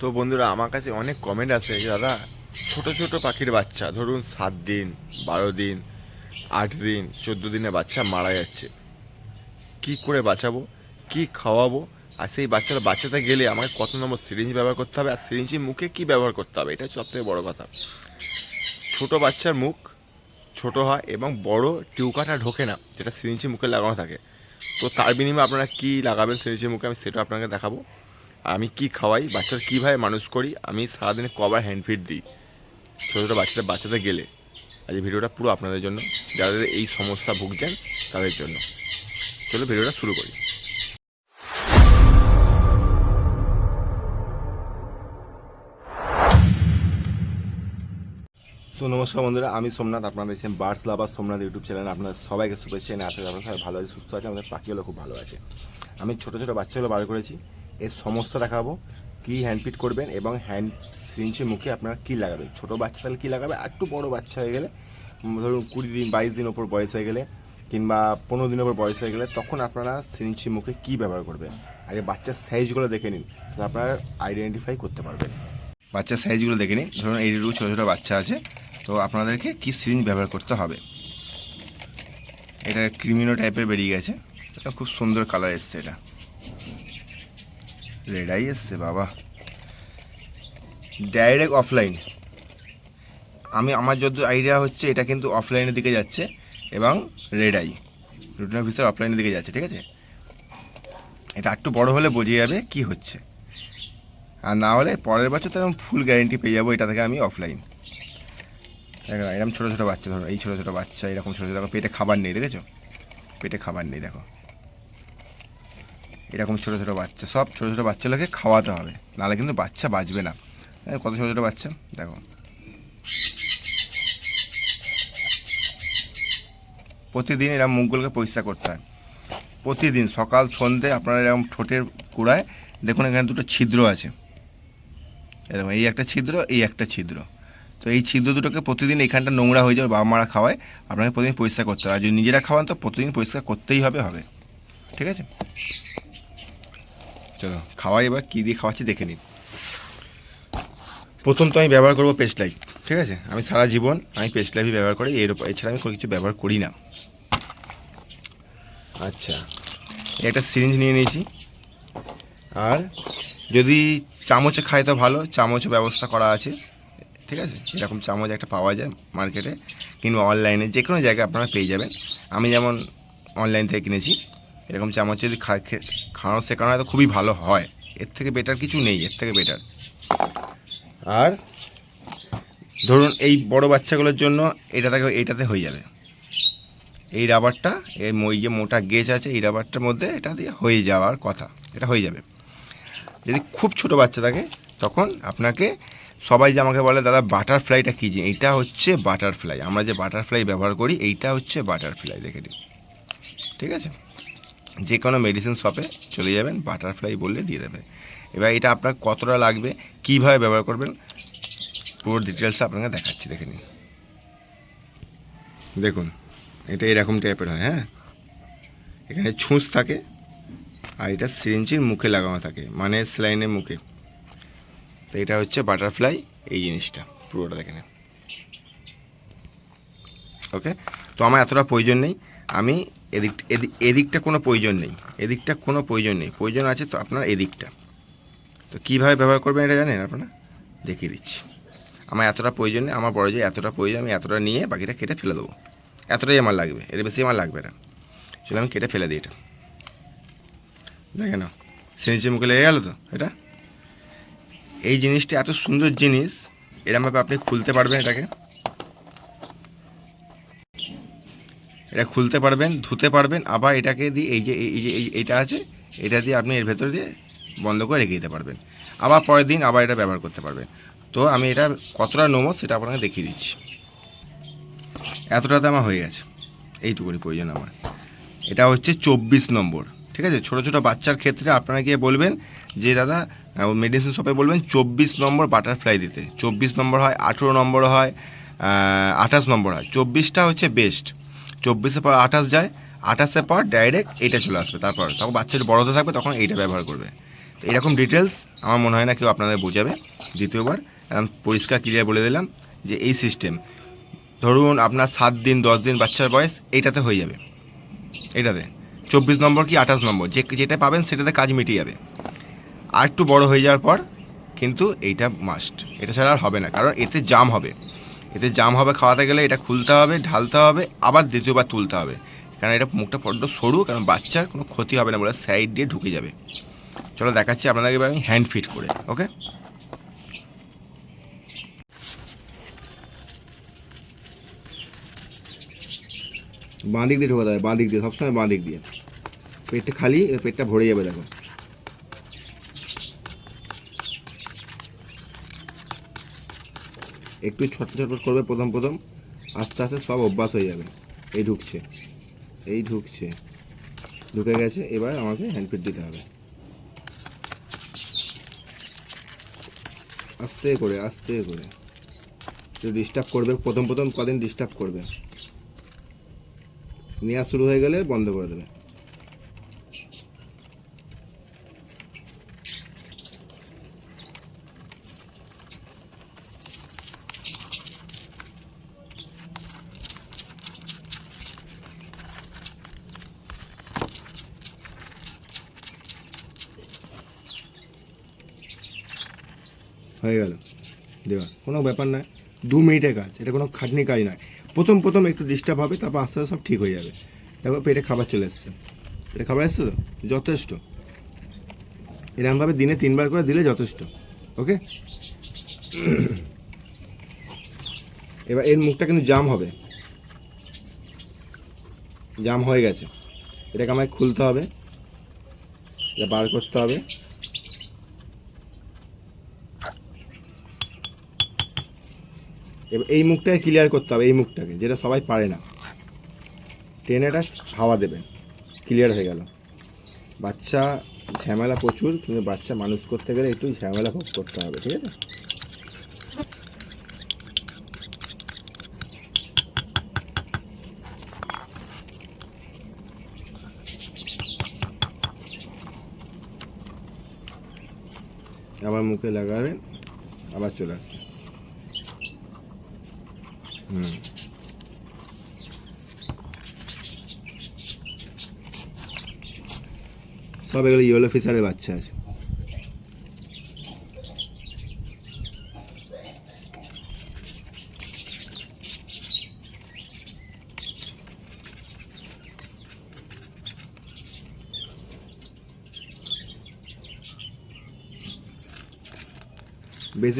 তো বন্ধুরা, আমার কাছে অনেক কমেন্ট আছে দাদা, ছোট ছোট পাখির বাচ্চা, ধরুন সাত দিন, বারো দিন, আট দিন, চোদ্দ দিনে বাচ্চা মারা যাচ্ছে। কি করে বাঁচাবো? কি খাওয়াবো? আর সেই বাচ্চারা বাচ্চাতে গেলে আমাকে কত নম্বর সিরিঞ্জ ব্যবহার করতে হবে? আর সিরিঞ্জের মুখে কি ব্যবহার করতে হবে? এটা সবথেকে বড় কথা। ছোট বাচ্চার মুখ ছোট হয় এবং বড় টিউকাটা ঢোকে না, যেটা সিরিঞ্জের মুখে লাগানো থাকে। তো তার বিনিময়ে আপনারা কি লাগাবেন সিরিঞ্জের মুখে, আমি সেটা আপনাকে দেখাবো। আমি কি খাওয়াই? বাচ্চার কীভাবে মানুষ করি? আমি সারাদিনে কবার হ্যান্ড ফিড দিই। ছোটো ছোটো বাচ্চাটা বাচ্চাতে গেলে। আজ ভিডিওটা পুরো আপনাদের জন্য। যাদের এই সমস্যা ভুগছেন, তাদের জন্য। চলো ভিডিওটা শুরু করি। তো নমস্কার বন্ধুরা, আমি সোমনাথ। আপনারা দেখছেন birds lover Somnath YouTube channel. আপনাদের সবাইকে শুভেচ্ছা আপনারা সবাই ভালো আছে সুস্থ আছে আমাদের পাখিগুলো খুব ভালো আছে। আমি ছোটো ছোটো বাচ্চাগুলো বার করেছি। এর সমস্যা দেখাবো, কী হ্যান্ডপিট করবেন এবং হ্যান্ড সিরিঞ্চের মুখে আপনারা কী লাগাবেন? ছোটো বাচ্চা তাহলে কী লাগাবে? আর একটু বড়ো বাচ্চা হয়ে গেলে ধরুন কুড়ি দিন, বাইশ দিন ওপর বয়স হয়ে গেলে, কিংবা পনেরো দিন ওপর বয়স হয়ে গেলে, তখন আপনারা সিরিঞ্চের মুখে কী ব্যবহার করবেন? আগে বাচ্চার সাইজগুলো দেখে নিন, তাহলে আপনারা আইডেন্টিফাই করতে পারবেন। বাচ্চার সাইজগুলো দেখে নিন, ধরুন এইটুকু ছোটো ছোটো বাচ্চা আছে, তো আপনাদেরকে কী সিরিঞ্জ ব্যবহার করতে হবে? এটা ক্রিমিনো টাইপের বেরিয়ে গেছে, এটা খুব সুন্দর কালার এসছে এটা। রেডাই এসছে, বাবা। ডাইরেক্ট অফলাইন আমি, আমার যত আইডিয়া হচ্ছে, এটা কিন্তু অফলাইনের দিকে যাচ্ছে এবং রেড আই রুটিন অফিসার অফলাইনের দিকে যাচ্ছে, ঠিক আছে? এটা একটু বড় হলে বোঝা যাবে কি হচ্ছে। আর না হলে পরের বছর তো ফুল গ্যারেন্টি পেয়ে যাব, এটা থেকে আমি অফলাইন দেখো, এরকম ছোটো ছোটো বাচ্চা, ধরো, এই ছোটো ছোটো বাচ্চা, এরকম ছোটো ছোটো পেটে খাবার নেই, দেখেছ? পেটে খাবার নেই, দেখো। এরকম ছোটো ছোটো বাচ্চা, সব ছোটো ছোটো বাচ্চাগুলোকে খাওয়াতে হবে, নাহলে কিন্তু বাচ্চা বাঁচবে না। কত ছোটো ছোটো বাচ্চা? দেখো। প্রতিদিন এরকম মুখগুলোকে পরিষ্কার করতে হয়। প্রতিদিন সকাল সন্ধে আপনার এরকম ঠোঁটের গোড়ায় দেখুন এখানে দুটো ছিদ্র আছে। এরকম এই একটা ছিদ্র, এই একটা ছিদ্র। তো এই ছিদ্র দুটোকে প্রতিদিন এখানটা নোংরা হয়ে যাবে বাবা মারা খাওয়ায়, আপনাকে প্রতিদিন পরিষ্কার করতে হবে। আর যদি নিজেরা খাওয়ান তো প্রতিদিন পরিষ্কার করতেই হবে হবে। ঠিক আছে? চলো, খাওয়াই এবার, কী দিয়ে খাওয়াচ্ছি দেখে নিন প্রথম তো আমি ব্যবহার করব পেস্ট লাইট ঠিক আছে? আমি সারা জীবন আমি পেস্ট লাইটই ব্যবহার করি, এর এছাড়া আমি কোনো কিছু ব্যবহার করি না। আচ্ছা একটা সিরিঞ্জ নিয়ে নিয়েছি। আর যদি চামচে খায় তো ভালো, চামচ ব্যবস্থা করা আছে, ঠিক আছে? এরকম চামচ একটা পাওয়া যায় মার্কেটে কিংবা অনলাইনে যে কোনো জায়গায় আপনারা পেয়ে যাবেন। আমি যেমন অনলাইন থেকে কিনেছি এরকম চামচ যদি খাওয়ানো শেখানো হয় তো খুবই ভালো হয়। এর থেকে বেটার কিছু নেই, এর থেকে বেটার আর ধরুন এই বড় বাচ্চাগুলোর জন্য এটা থেকে এইটাতে হয়ে যাবে। এই রাবারটা এই মই যে মোটা গেজ আছে, এই রাবারটার মধ্যে এটা দিয়ে হয়ে যাওয়ার কথা, এটা হয়ে যাবে। যদি খুব ছোট বাচ্চা থাকে, তখন আপনাকে সবাই যে আমাকে বলে, দাদা বাটারফ্লাইটা কী জিনিস? এইটা হচ্ছে বাটারফ্লাই আমরা যে বাটারফ্লাই ব্যবহার করি, এইটা হচ্ছে বাটারফ্লাই দেখে ঠিক আছে? যে কোনো মেডিসিন শপে চলে যাবেন বাটারফ্লাই বললে দিয়ে দেবে। এবার এটা আপনার কতটা লাগবে, কীভাবে ব্যবহার করবেন, পুরো ডিটেলসটা আপনাকে দেখাচ্ছি, দেখে নিন। দেখুন, এটা এরকম টাইপের হয় হ্যাঁ? এখানে ছুঁচ থাকে, আর এটা সিরিঞ্জির মুখে লাগানো থাকে মানে স্লাইনের মুখে। তো এটা হচ্ছে বাটারফ্লাই এই জিনিসটা, পুরোটা দেখে নেন। ওকে তো আমার এতটা প্রয়োজন নেই, আমি এদিক এদিক এদিকটা কোনো প্রয়োজন নেই। এদিকটা কোনো প্রয়োজন নেই। প্রয়োজন আছে তো আপনার এদিকটা। তো কীভাবে ব্যবহার করবেন এটা জানেন আপনারা? দেখিয়ে দিচ্ছি। আমার এতটা প্রয়োজন নেই, আমার বড় যে এতটা প্রয়োজন, আমি এতটা নিয়ে বাকিটা কেটে ফেলে দেবো। এতটাই আমার লাগবে, এর বেশি আমার লাগবে না। চলো আমি কেটে ফেলে দিই এটা। দেখে নাও মুখে লেগে গেল তো এটা? এই জিনিসটা এত সুন্দর জিনিস, এরমভাবে আপনি খুলতে পারবেন এটাকে। এটা খুলতে পারবেন, ধুতে পারবেন, আবার এটাকে দিয়ে এই যে এই যে, এই- এইটা আছে, এটা দিয়ে আপনি এর ভেতর দিয়ে বন্ধ করে রেখে দিতে পারবেন। আবার পরের দিন আবার এটা ব্যবহার করতে পারবেন। তো আমি এটা কতটা নেব সেটা আপনাকে দেখিয়ে দিচ্ছি। এতটাতে আমার হয়ে গেছে। এইটুকুনি প্রয়োজন আমার। এটা হচ্ছে চব্বিশ নম্বর, ঠিক আছে? ছোটো ছোটো বাচ্চার ক্ষেত্রে আপনারা গিয়ে বলবেন যে, দাদা মেডিসিন শপে বলবেন চব্বিশ নম্বর বাটারফ্লাই দিতে। চব্বিশ নম্বর হয়, আঠেরো নম্বর হয় আঠাশ নম্বর হয়। চব্বিশটা হচ্ছে বেস্ট চব্বিশের পর আঠাশ যায় আঠাশের পর ডাইরেক্ট এইটা চলে আসবে, তারপর তখন বাচ্চাটা বড় হতে থাকবে, তখন এইটা ব্যবহার করবে। তো এরকম ডিটেলস আমার মনে হয় না কেউ আপনাদের বোঝাবে দ্বিতীয়বার। পরিষ্কার ক্লিয়ার বলে দিলাম যে এই সিস্টেম ধরুন আপনার সাত দিন, দশ দিন বাচ্চার বয়স, এইটাতে হয়ে যাবে। এটাতে চব্বিশ নম্বর কি আঠাশ নম্বর? যে যেটা পাবেন সেটাতে কাজ মিটিয়ে যাবে। আর একটু বড় হয়ে যাওয়ার পর কিন্তু এইটা মাস্ট এটা ছাড়া আর হবে না, কারণ এতে জাম হবে। এতে জাম হবে খাওয়াতে গেলে, এটা খুলতে হবে, ঢালতে হবে, আবার দ্বিতীয়বার তুলতে হবে। কারণ এটা মুখটা বড্ড সরু, কারণ বাচ্চার কোনো ক্ষতি হবে না, বলে সাইড দিয়ে ঢুকে যাবে। চলো দেখাচ্ছি আপনাদেরকে আমি হ্যান্ড ফিট করে ওকে বাঁ দিক দিয়ে ঢোকাতে হবে, বাঁ দিক দিয়ে, সবসময় বাঁ দিক দিয়ে। পেটটা খালি, পেটটা ভরে যাবে, দেখো। একটু ছটফট ছটফট করবে প্রথম প্রথম, আস্তে আস্তে সব অভ্যাস হয়ে যাবে। এই ঢুকছে। এই ঢুকছে। ঢুকে গেছে, এবার আমাকে হ্যান্ডপিট দিতে হবে। আস্তে করে আস্তে করে। একটু ডিস্টার্ব করবে, প্রথম প্রথম কদিন ডিস্টার্ব করবে। নেওয়া শুরু হয়ে গেলে বন্ধ করে দেবে। হয়ে গেল। দেওয়া কোনো ব্যাপার নয়। দু মিনিটের কাজ, এটা কোনো খাটনি কাজ নয়। প্রথম প্রথম একটু ডিস্টার্ব হবে, তারপর আস্তে আস্তে সব ঠিক হয়ে যাবে। দেখো, পেটে খাবার চলে এসছে। পেটে খাবার এসছে তো? যথেষ্ট। এরকমভাবে দিনে তিনবার করে দিলে যথেষ্ট। ওকে এবার এর মুখটা কিন্তু জাম হবে। জাম হয়ে গেছে। এটাকে আমায় খুলতে হবে। এটা বার করতে হবে। এবার এই মুখটাকে ক্লিয়ার করতে হবে, এই মুখটাকে, যেটা সবাই পারে না। টেনেটা হাওয়া দেবেন ক্লিয়ার হয়ে গেল। বাচ্চা ঝামেলা প্রচুর, কিন্তু বাচ্চা মানুষ করতে গেলে একটু ঝামেলা ভোগ করতে হবে, ঠিক আছে? আবার মুখে লাগাবেন, আবার চলে আসবে। হুম সব এগুলো ইয়েলো ফিশারের বাচ্চা আছে।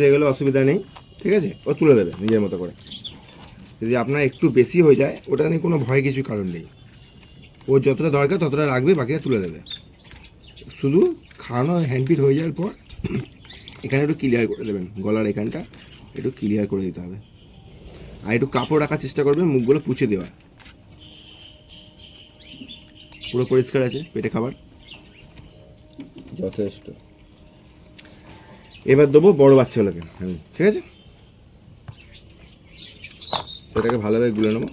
হয়ে গেলে অসুবিধা নেই, ঠিক আছে? ও তুলে দেবে, নিজের মতো করে। যদি আপনার একটু বেশি হয়ে যায় ওটা নিয়ে কোনো ভয় কিছু কারণ নেই। ও যতটা দরকার ততটা রাখবে বাকিটা তুলে দেবে। শুধু খাওয়ানো হ্যান্ডপিট হয়ে যাওয়ার পর এখানে একটু ক্লিয়ার করে দেবেন গলার এখানটা একটু ক্লিয়ার করে দিতে হবে। আর একটু কাপড় রাখার চেষ্টা করবেন মুখগুলো পুছে দেওয়া পুরো পরিষ্কার আছে পেটে খাবার? যথেষ্ট। এবার দেবো বড় বাচ্চাগুলোকে হুম, ঠিক আছে? সেটাকে ভালোভাবে গুলে নেব।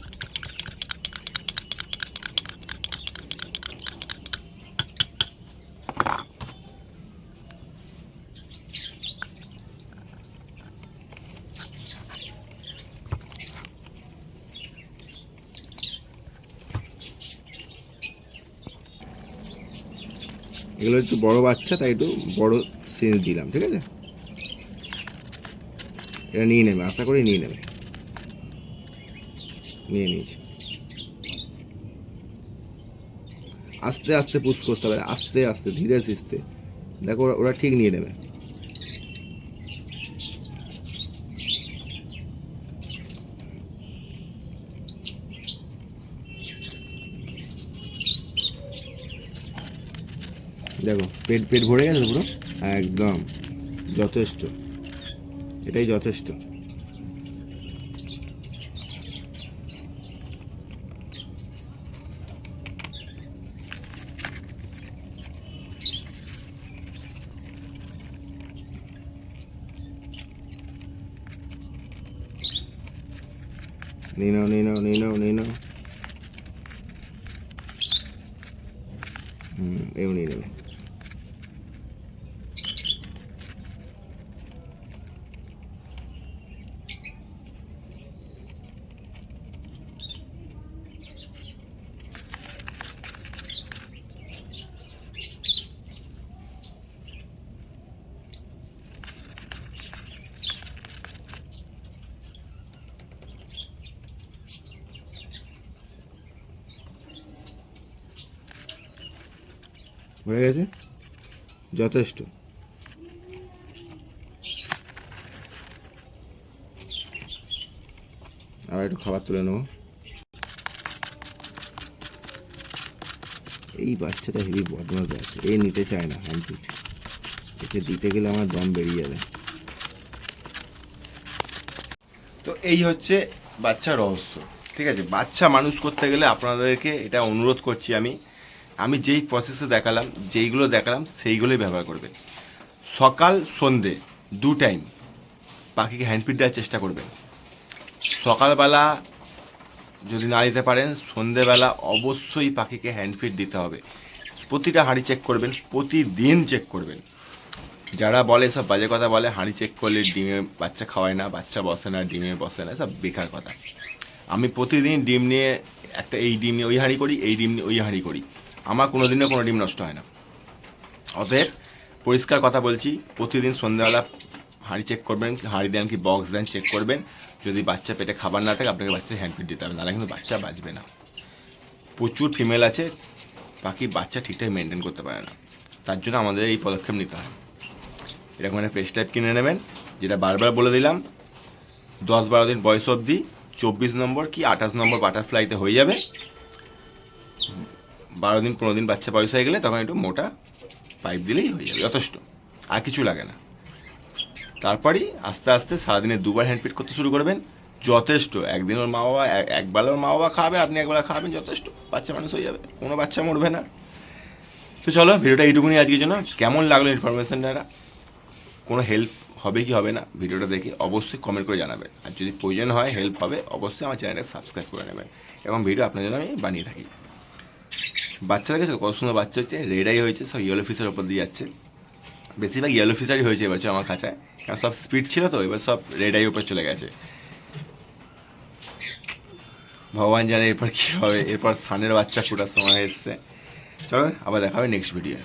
এগুলো একটু বড় বাচ্চা, তাই একটু বড় সেন্স দিলাম, ঠিক আছে? এটা নিয়ে নেবে, আশা করি নিয়ে নেবে। নিয়ে নিয়েছি। আস্তে আস্তে পুশ করতে হবে, আস্তে আস্তে, ধীরে সুস্থে দেখো ওরা ঠিক নিয়ে নেবে। দেখো, পেট পেট ভরে গেছে পুরো? একদম। যথেষ্ট। এটাই যথেষ্ট। নিয়ে নাও নিয়ে নাও নিয়ে নাও হয়ে গেছে? যথেষ্ট। আবার একটু খাবার তুলে নেব। এই বাচ্চাটা হেভি বদমাস আছে। এ নিতে চায় না হ্যান্ডপিট একে দিতে গেলে আমার দম বেরিয়ে যাবে। তো এই হচ্ছে বাচ্চা রহস্য। ঠিক আছে? বাচ্চা মানুষ করতে গেলে আপনাদেরকে এটা অনুরোধ করছি আমি। আমি যেই প্রসেসে দেখালাম, যেইগুলো দেখালাম, সেইগুলোই ব্যবহার করবেন সকাল, সন্ধে, দু টাইম পাখিকে হ্যান্ডপিট দেওয়ার চেষ্টা করবেন সকালবেলা যদি না দিতে পারেন, সন্ধেবেলা অবশ্যই পাখিকে হ্যান্ডফিট দিতে হবে। প্রতিটা হাঁড়ি চেক করবেন, প্রতিদিন চেক করবেন। যারা বলে, সব বাজে কথা বলে, হাঁড়ি চেক করলে ডিমে বাচ্চা খাওয়ায় না, বাচ্চা বসে না, ডিমে বসে না, সব বেকার কথা। আমি প্রতিদিন ডিম নিয়ে একটা, এই ডিম নিয়ে ওই হাঁড়ি করি, এই ডিম নিয়ে ওই হাঁড়ি করি। আমার কোনো দিনও কোনো ডিম নষ্ট হয় না। অতএব পরিষ্কার কথা বলছি, প্রতিদিন সন্ধ্যাবেলা হাঁড়ি চেক করবেন, হাঁড়ি দেন কি বক্স দেন চেক করবেন। যদি বাচ্চা পেটে খাবার না থাকে, আপনাকে বাচ্চা হ্যান্ডফিট দিতে হবে, নাহলে কিন্তু বাচ্চা বাঁচবে না। প্রচুর ফিমেল আছে, বাকি বাচ্চা ঠিকঠাক মেনটেন করতে পারে না। তার জন্য আমাদের এই পদক্ষেপ নিতে হয়। এরকম একটা প্রেস টাইপ কিনে নেবেন, যেটা বারবার বলে দিলাম, দশ বারো দিন বয়স অবধি, চব্বিশ নম্বর কি আঠাশ নম্বর বাটারফ্লাইতে হয়ে যাবে। বারো দিন, পনেরো দিন বাচ্চা বয়স হয়ে গেলে তখন একটু মোটা পাইপ দিলেই হয়ে যাবে, যথেষ্ট। আর কিছু লাগে না। তারপরেই আস্তে আস্তে সারাদিনে দুবার হ্যান্ডপিট করতে শুরু করবেন। যথেষ্ট। একদিন ওর মা বাবা এক- একবেলা ওর মা বাবা খাবে, আপনি একবেলা খাবেন, যথেষ্ট। বাচ্চা মানুষ হয়ে যাবে, কোনো বাচ্চা মরবে না। তো চলো, ভিডিওটা এইটুকুনি আজকের জন্য। কেমন লাগল ইনফরমেশনটা কোনো হেল্প হবে কি হবে না? ভিডিওটা দেখে অবশ্যই কমেন্ট করে জানাবেন। আর যদি প্রয়োজন হয় হেল্প হবে, অবশ্যই আমার চ্যানেলটা সাবস্ক্রাইব করে নেবেন। এবং ভিডিও আপনার জন্য আমি বানিয়ে থাকি। বাচ্চা দেখেছ? কত সুন্দর বাচ্চা হচ্ছে? রেডাই হয়েছে, সব ইয়েলো ফিসের ওপর দিয়ে যাচ্ছে। বেশিরভাগ ইয়েলো ফিসারই হয়েছে এবার আমার কাছে। কারণ সব স্পিড ছিল তো, এবার সব রেড আই উপর চলে গেছে। ভগবান জানে এরপর কী হবে, এরপর সানের বাচ্চা ফোটার সময় এসছে। চলো, আবার দেখা হবে নেক্সট ভিডিও